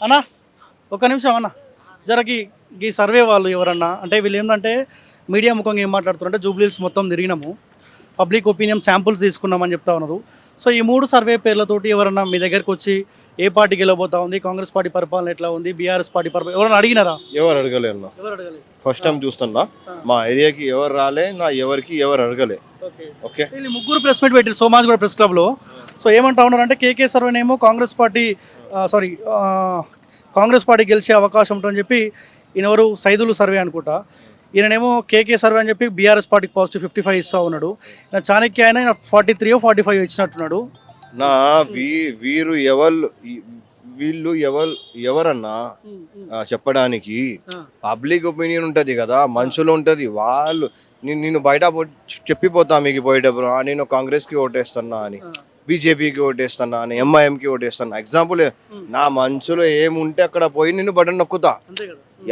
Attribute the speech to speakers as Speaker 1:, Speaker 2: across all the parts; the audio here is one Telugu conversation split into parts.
Speaker 1: అన్నా ఒక నిమిషం అన్న. జరకి ఈ సర్వే వాళ్ళు ఎవరన్నా అంటే వీళ్ళు ఏంటంటే మీడియా ముఖంగా ఏం మాట్లాడుతున్నారంటే జూబ్లీల్స్ మొత్తం తిరిగినాము. పబ్లిక్ ఒపీనియన్ శాంపుల్స్ తీసుకున్నామని చెప్తా ఉన్నారు. సో ఈ మూడు సర్వే పేర్లతోటి ఎవరన్నా మీ దగ్గరికి వచ్చి ఏ పార్టీ గెలవబోతా ఉంది కాంగ్రెస్ పార్టీ పరిపాలన ఎట్లా ఉంది బీఆర్ఎస్ పార్టీ పరిపాలన ఎవరైనా అడిగినారా?
Speaker 2: ఎవరు అడగలే అన్న.
Speaker 1: ఎవరు అడగలేదు
Speaker 2: ఫస్ట్ టైం చూస్తున్నా. మా ఏరియాకి ఎవరు రాలే నా ఎవరికి ఎవరు అడగలే.
Speaker 1: ఓకే.
Speaker 2: ఓకే?
Speaker 1: వీళ్ళు ముగ్గురు ప్రెస్ మీట్ పెట్టారు సోమాజ్ కూడా ప్రెస్ క్లబ్లో. సో ఏమంటా ఉన్నారంటే KK సర్వేనేమో Congress party sorry Congress party గెలిచే అవకాశం ఉంటుందని చెప్పి ఈయనెవరు? సైదులు సర్వే అనుకుంటా. ఈయననేమో కేకే సర్వే అని చెప్పి బీఆర్ఎస్ పార్టీకి పాజిటివ్ ఫిఫ్టీ ఫైవ్ ఇస్తా ఉన్నాడు. ఈయన చాణక్య ఆయన ఫార్టీ త్రీ ఫార్టీ ఫైవ్ ఇచ్చినట్టున్నాడు.
Speaker 2: నా వీ వీరు ఎవరు వీళ్ళు ఎవరు ఎవరన్నా చెప్పడానికి పబ్లిక్ ఒపీనియన్ ఉంటది కదా మనుషులు ఉంటది వాళ్ళు నేను నేను బయట చెప్పిపోతా మీకు పోయేటప్పుడు "ఆ, నేను కాంగ్రెస్కి ఓటేస్తున్నా అని. బీజేపీకి ఓటేస్తున్నా అని ఎంఐఎంకి ఓటేస్తున్నా ఎగ్జాంపుల్ నా మనసులో ఏముంటే అక్కడ పోయి నేను బటన్ నొక్కుతా.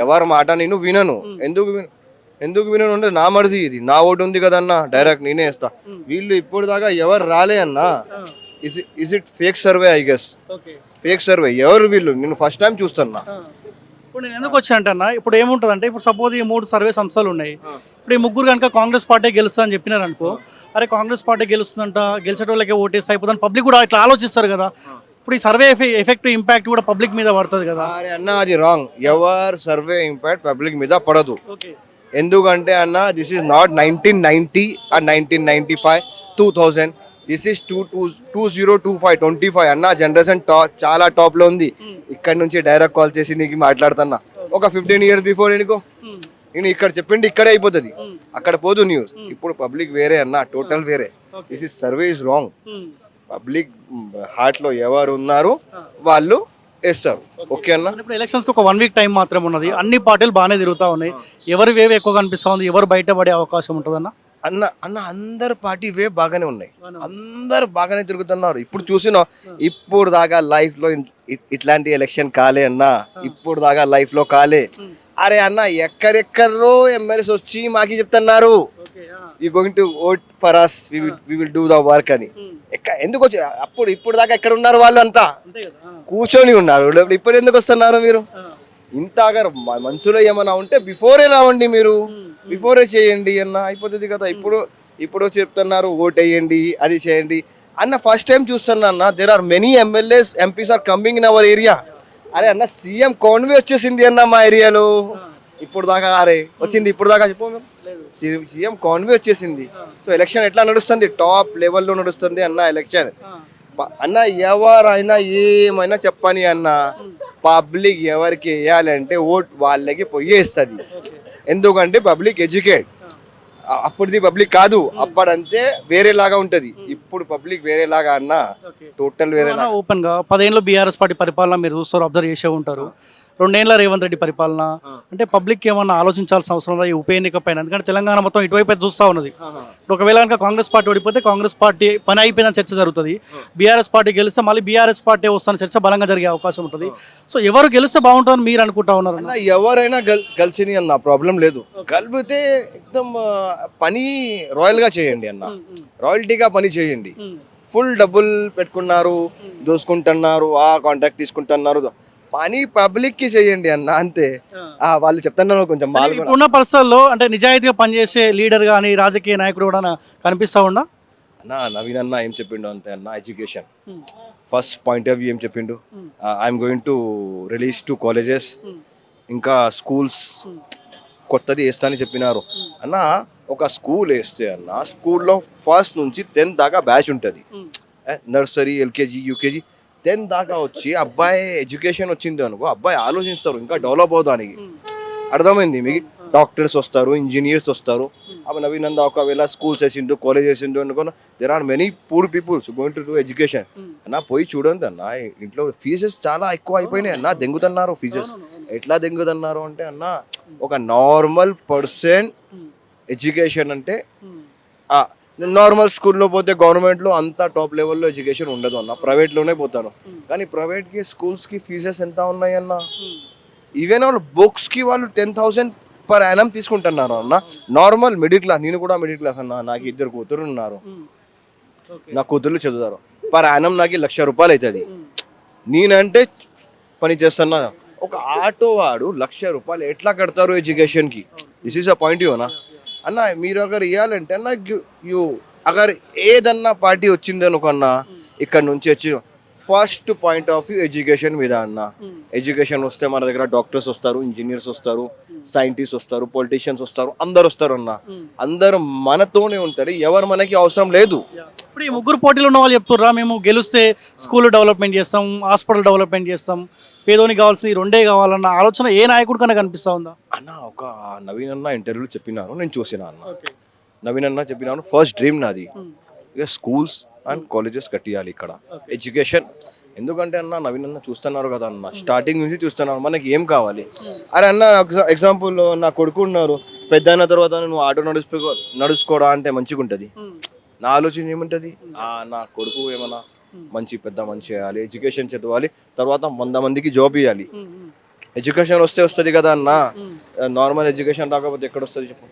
Speaker 2: ఎవరి మాట నేను వినను. ఎందుకు విన ఎందుకు వినను అంటే నా మరిది ఇది నా ఓటు ఉంది కదన్నా డైరెక్ట్ నేనే ఇస్తా వీళ్ళు ఇప్పుడు దాకా ఎవరు రాలే అన్నా is is it fake survey I guess fake survey ఎవరు వీళ్ళు? నేను ఫస్ట్ టైం చూస్తున్నా.
Speaker 1: ఇప్పుడు నేను ఎందుకు వచ్చా అంటే ఇప్పుడు ఏముంటుందంటే ఇప్పుడు సపోజ్ ఈ మూడు సర్వే సంస్థలు ఉన్నాయి. ఇప్పుడు ఈ ముగ్గురు కనుక కాంగ్రెస్ పార్టీ గెలుస్తా అని చెప్పినారు అనుకో అరే కాంగ్రెస్ పార్టీ గెలుస్తుందంట గెలిచేటోళ్ళకే ఓటేసి అయిపోతుంది పబ్లిక్ కూడా ఇట్లా ఆలోచిస్తారు కదా. ఇప్పుడు ఈ సర్వే ఎఫెక్ట్ ఇంపాక్ట్ కూడా పబ్లిక్ మీద పడుతుంది కదా.
Speaker 2: అరే అన్న అది wrong ever survey impact public మీద పడదు. ఎందుకంటే అన్న this is not nineteen ninety and nineteen ninety five two thousand this is two two two zero two five twenty five అన్న జనరేషన్ టాప్ చాలా టాప్లో ఉంది. ఇక్కడ నుంచి డైరెక్ట్ కాల్ చేసి నీకు మాట్లాడుతున్నా. ఒక ఫిఫ్టీన్ ఇయర్స్ బిఫోర్ నీకు నేను ఇక్కడ చెప్పిండి ఇక్కడే అయిపోతుంది. అక్కడ పోదు న్యూస్ ఇప్పుడు పబ్లిక్ వేరే అన్న టోటల్ వేరే. This is survey is wrong public హార్ట్లో ఎవరు ఉన్నారు వాళ్ళు వేస్తారు. ఓకే. అన్న?
Speaker 1: ఇప్పుడు ఎలక్షన్స్కి ఒక వన్ వీక్ టైం మాత్రమే ఉన్నది. అన్ని పార్టీలు బాగానే తిరుగుతూ ఉన్నాయి. ఎవరి వేవ్ ఎక్కువ కనిపిస్తా ఉంది? ఎవరు బయటపడే అవకాశం ఉంటుందన్న
Speaker 2: అన్న? అన్న అందరు పార్టీ వే బాగానే ఉన్నాయి. అందరు బాగానే తిరుగుతున్నారు. ఇప్పుడు చూసిన ఇప్పుడు దాకా లైఫ్లో ఇట్లాంటి ఎలక్షన్ కాలే అన్న. ఇప్పుడు దాకా లైఫ్లో కాలే. అరే అన్న ఎక్కడెక్కడో ఎమ్మెల్యేస్ వచ్చి మాకి చెప్తున్నారు. ఈ going to vote for us we will do the work అని. ఎక్క ఎందుకు వచ్చి అప్పుడు ఇప్పుడు దాకా ఎక్కడ ఉన్నారు వాళ్ళు అంతా? కూర్చొని ఉన్నారు. ఇప్పుడు ఎందుకు వస్తున్నారు మీరు? ఇంత మనసులో ఏమైనా ఉంటే బిఫోరే రావండి మీరు. బిఫోరే చేయండి అన్న అయిపోతుంది కదా. ఇప్పుడు ఇప్పుడు చెప్తున్నారు ఓట్ వేయండి అది చేయండి. అన్న ఫస్ట్ టైం చూస్తున్నా అన్న there are many MLAs MPs are coming in our area అరే అన్న సీఎం కాన్వే వచ్చేసింది అన్న మా ఏరియాలో. ఇప్పుడు దాకా అరే వచ్చింది ఇప్పుడు దాకా చెప్పు. సీఎం కాన్వే వచ్చేసింది. సో ఎలక్షన్ ఎట్లా నడుస్తుంది? టాప్ లెవెల్లో నడుస్తుంది అన్న ఎలక్షన్ అన్న ఎవరైనా ఏమైనా చెప్పని అన్న పబ్లిక్ ఎవరికి వేయాలంటే ఓట్ వాళ్ళకి పొయ్యేస్తుంది ఎందుకంటే పబ్లిక్ ఎడ్యుకేట్ అప్పుడుది పబ్లిక్ కాదు. అప్పుడంతే వేరేలాగా ఉంటది. ఇప్పుడు పబ్లిక్ వేరేలాగా అన్న టోటల్ వేరేలాగా
Speaker 1: ఓపెన్గా పదేళ్ళు బీఆర్ఎస్ పార్టీ పరిపాలన మీరు చూస్తారు అబ్జర్వ్ చేసే ఉంటారు. రెండేళ్ళ రేవంత్ రెడ్డి పరిపాలన. అంటే పబ్లిక్ ఏమన్నా ఆలోచించాల్సిన అవసరం లేదు ఈ ఉప ఎన్నిక పైన? ఎందుకంటే తెలంగాణ మొత్తం ఇటువైపు అయితే చూస్తా ఉన్నది. ఒకవేళ కనుక కాంగ్రెస్ పార్టీ ఓడిపోతే కాంగ్రెస్ పార్టీ పని అయిపోయిందని చర్చ జరుగుతుంది. బీఆర్ఎస్ పార్టీ గెలిస్తే మళ్ళీ బీఆర్ఎస్ పార్టీ వస్తున్న చర్చ బలంగా జరిగే అవకాశం ఉంటుంది. సో ఎవరు గెలిస్తే బాగుంటుందని మీరు అనుకుంటా ఉన్నారు?
Speaker 2: అన్న ఎవరైనా గల్ అన్న ప్రాబ్లం లేదు. కలిపితే ఎక్దమ్ పని రాయల్గా చేయండి అన్న. రాయల్టీగా పని చేయండి. ఫుల్ డబ్బులు పెట్టుకున్నారు దోసుకుంటున్నారు ఆ కాంట్రాక్ట్ తీసుకుంటున్నారు పని పబ్లిక్కి చేయండి అన్న అంతే. వాళ్ళు చెప్తున్నారు కొంచెం
Speaker 1: ఇప్పుడున్న పరిస్థితుల్లో అంటే నిజాయితీగా పనిచేసే లీడర్ కానీ రాజకీయ నాయకుడు కూడా కనిపిస్తా ఉండా?
Speaker 2: అన్న నవీన్ అన్న ఏం చెప్పిండు అంతే అన్న education. First point of view ఏం చెప్పిండు? I'm going to release to colleges ఇంకా స్కూల్స్ కొత్తది వేస్తానని చెప్పినారు. అన్న ఒక స్కూల్ వేస్తే అన్న స్కూల్లో ఫస్ట్ నుంచి టెన్త్ దాకా బ్యాచ్ ఉంటుంది. నర్సరీ ఎల్కేజీ యూకేజీ టెన్త్ దాకా వచ్చి అబ్బాయి ఎడ్యుకేషన్ వచ్చింది అనుకో అబ్బాయి ఆలోచిస్తారు ఇంకా డెవలప్ అవడానికి అర్థమైంది? మీకు డాక్టర్స్ వస్తారు ఇంజనీర్స్ వస్తారు. అవి నవీనంద ఒకవేళ స్కూల్స్ వేసిండు కాలేజ్ వేసిండు అనుకో there are many poor peoples going to do education అన్న పోయి చూడండి అన్న ఇంట్లో ఫీజెస్ చాలా ఎక్కువ అయిపోయినాయి అన్న దెంగుతున్నారు ఫీజెస్ ఎట్లా దెంగుతున్నారు అంటే అన్న ఒక నార్మల్ పర్సన్ ఎడ్యుకేషన్ అంటే నార్మల్ స్కూల్లో పోతే గవర్నమెంట్లో అంత టాప్ లెవెల్లో ఎడ్యుకేషన్ ఉండదు అన్న. ప్రైవేట్లోనే పోతాను. కానీ ప్రైవేట్కి స్కూల్స్కి ఫీజెస్ ఎంత ఉన్నాయి అన్న? ఈవెన్ వాళ్ళు బుక్స్కి వాళ్ళు టెన్ థౌసండ్ పర్ యానం తీసుకుంటున్నారు అన్న. నార్మల్ మిడిల్ క్లాస్ నేను కూడా మిడిల్ క్లాస్ అన్న. నాకు ఇద్దరు కూతురు ఉన్నారు. నా కూతుర్లు చదువుతారు. పర్ యానం నాకు లక్ష రూపాయలు అవుతుంది నేనంటే పని చేస్తున్నా. ఒక ఆటో వాడు లక్ష రూపాయలు ఎట్లా కడతారు ఎడ్యుకేషన్కి దిస్ ఈస్ అ పాయింట్ యూనా అన్న మీరు అగర్ ఇవ్వాలంటే అన్న యూ అగర్ ఏదన్నా పార్టీ వచ్చింది అనుకన్నా ఇక్కడ నుంచి వచ్చి first point of view education మీద అన్న. ఎడ్యుకేషన్ వస్తే మన దగ్గర డాక్టర్స్ వస్తారు ఇంజనీర్స్ వస్తారు. సైంటిస్ట్ వస్తారు పొలిటీషియన్స్ వస్తారు అందరు వస్తారు అన్న అందరు మనతోనే ఉంటారు. ఎవరు మనకి అవసరం లేదు.
Speaker 1: ఇప్పుడు ఈ ముగ్గురు పోటీలు ఉన్న వాళ్ళు చెప్తుర్రా మేము గెలిస్తే స్కూల్ డెవలప్మెంట్ చేస్తాం హాస్పిటల్ డెవలప్మెంట్ చేస్తాం పేదోనికి కావాల్సింది ఈ రెండే కావాలన్న ఆలోచన ఏ నాయకుడు కన్నా కనిపిస్తా ఉందా?
Speaker 2: అన్న ఒక నవీన్ అన్న ఇంటర్వ్యూలు చెప్పినారు నేను చూసిన అన్న. నవీన్ అన్న చెప్పినాను ఫస్ట్ డ్రీమ్ నాది. ఇక స్కూల్స్ అండ్ కాలేజెస్ కట్టియాలి ఇక్కడ. ఎడ్యుకేషన్ ఎందుకంటే అన్న నవీన్ అన్న చూస్తున్నారు కదా అన్న. స్టార్టింగ్ నుంచి చూస్తున్నారు. మనకి ఏం కావాలి? అరే అన్న ఎగ్జాంపుల్ నా కొడుకు ఉన్నారు. పెద్ద అయిన తర్వాత నువ్వు ఆటో నడుచుకో నడుచుకోవడా అంటే మంచిగా ఉంటుంది. నా ఆలోచన ఏముంటుంది? నా కొడుకు ఏమన్నా మంచి పెద్ద మంచి చేయాలి ఎడ్యుకేషన్ చదవాలి తర్వాత వంద మందికి జాబ్ ఇవ్వాలి ఎడ్యుకేషన్ వస్తే వస్తుంది కదా అన్న. నార్మల్ ఎడ్యుకేషన్ రాకపోతే ఎక్కడ వస్తుంది చెప్పు?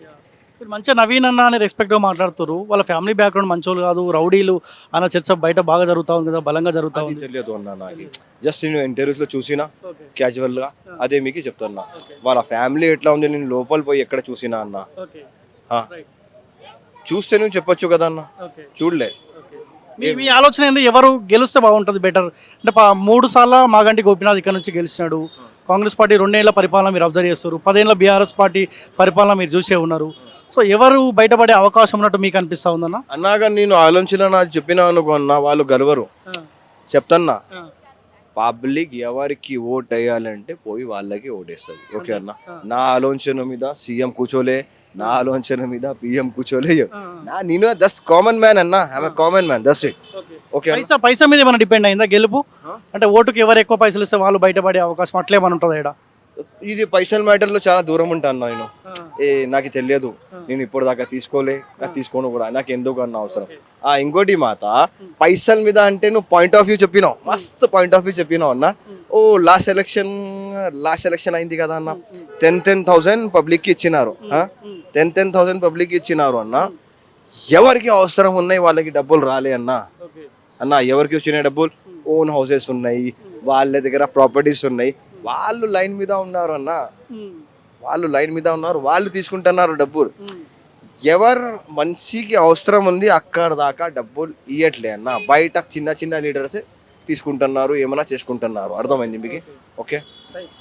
Speaker 1: మీరు మంచిగా నవీన్ అన్న అని రెస్పెక్ట్గా మాట్లాడుతారు వాళ్ళ ఫ్యామిలీ బ్యాక్గ్రౌండ్ మంచోళ్ళు కాదు రౌడీలు అన్న చర్చ బయట బాగా జరుగుతూ ఉంది కదా బలంగా జరుగుతూ ఉంది.
Speaker 2: తెలియదు అన్న నాకు. జస్ట్ నేను ఇంటర్వ్యూస్లో చూసినా క్యాజువల్గా అదే మీకు చెప్తున్నా వాళ్ళ ఫ్యామిలీ ఎట్లా ఉంది నేను లోపల పోయి ఎక్కడ చూసినా అన్న. చూస్తే నువ్వు చెప్పొచ్చు కదా అన్న. చూడలే.
Speaker 1: మీ ఆలోచన ఏంది? ఎవరు గెలిస్తే బాగుంటుంది బెటర్ అంటే మూడు సార్లు మాగంటి గోపినాథ్ ఇక్కడ నుంచి గెలిచినాడు. కాంగ్రెస్ పార్టీ రెండేళ్ళ పరిపాలన మీరు అబ్జర్వ్ చేస్తారు పదేళ్ళ బీఆర్ఎస్ పార్టీ పరిపాలన మీరు చూసే ఉన్నారు. సో ఎవరు బయటపడే అవకాశం ఉన్నట్టు మీకు అనిపిస్తా ఉందన్న?
Speaker 2: అన్నాగా నేను ఆలోచన చెప్పినా అనుకో అన్న వాళ్ళు గెలవరు. చెప్తన్నా. పబ్లిక్ ఎవరికి ఓట్ వేయాలంటే పోయి వాళ్ళకి ఓటేస్తుంది ఓకే అన్న? నా ఆలోచన మీద సీఎం కూర్చోలే నా ఆలోచన మీద పిఎం కూర్చోలే. నా నేను దస్ కామన్ మ్యాన్ అన్న. I'm common man this it okay.
Speaker 1: పైసా పైసా మీద ఏమైనా డిపెండ్ అయిందా గెలుపు? అంటే ఓటుకి ఎవరు ఎక్కువ పైసలు ఇస్తే వాళ్ళు బయటపడే అవకాశం అట్లే ఏమైనా ఉంటుందా ఇక్కడ
Speaker 2: ఇది పైసల మ్యాటర్లో చాలా దూరం ఉంటాను నేను. ఏ నాకు తెలియదు. నేను ఇప్పుడు దాకా తీసుకోలే నాకు తీసుకోను కూడా నాకు ఎందుకు అన్న అవసరం. ఆ ఇంకోటి మాత పైసల మీద అంటే నువ్వు పాయింట్ ఆఫ్ వ్యూ చెప్పినావు మస్తు పాయింట్ ఆఫ్ వ్యూ చెప్పినావు అన్న. ఓ లాస్ట్ ఎలక్షన్ లాస్ట్ ఎలక్షన్ అయింది కదా అన్న. టెన్ టెన్ థౌసండ్ పబ్లిక్కి ఇచ్చినారు టెన్ టెన్ థౌసండ్ పబ్లిక్కి ఇచ్చినారు అన్న. ఎవరికి అవసరం ఉన్నాయి వాళ్ళకి డబ్బులు రాలే అన్న. అన్న ఎవరికి వచ్చిన డబ్బులు? ఓన్ హౌసెస్ ఉన్నాయి వాళ్ళ దగ్గర ప్రాపర్టీస్ ఉన్నాయి. వాళ్ళు లైన్ మీద ఉన్నారు అన్న. వాళ్ళు లైన్ మీద ఉన్నారు వాళ్ళు తీసుకుంటున్నారు డబ్బులు. ఎవరు మనిషికి అవసరం ఉంది అక్కడ దాకా డబ్బులు ఇయ్యట్లే అన్న. బయట చిన్న చిన్న లీడర్స్ తీసుకుంటున్నారు ఏమైనా చేసుకుంటున్నారు. అర్థమైంది మీకు? ఓకే.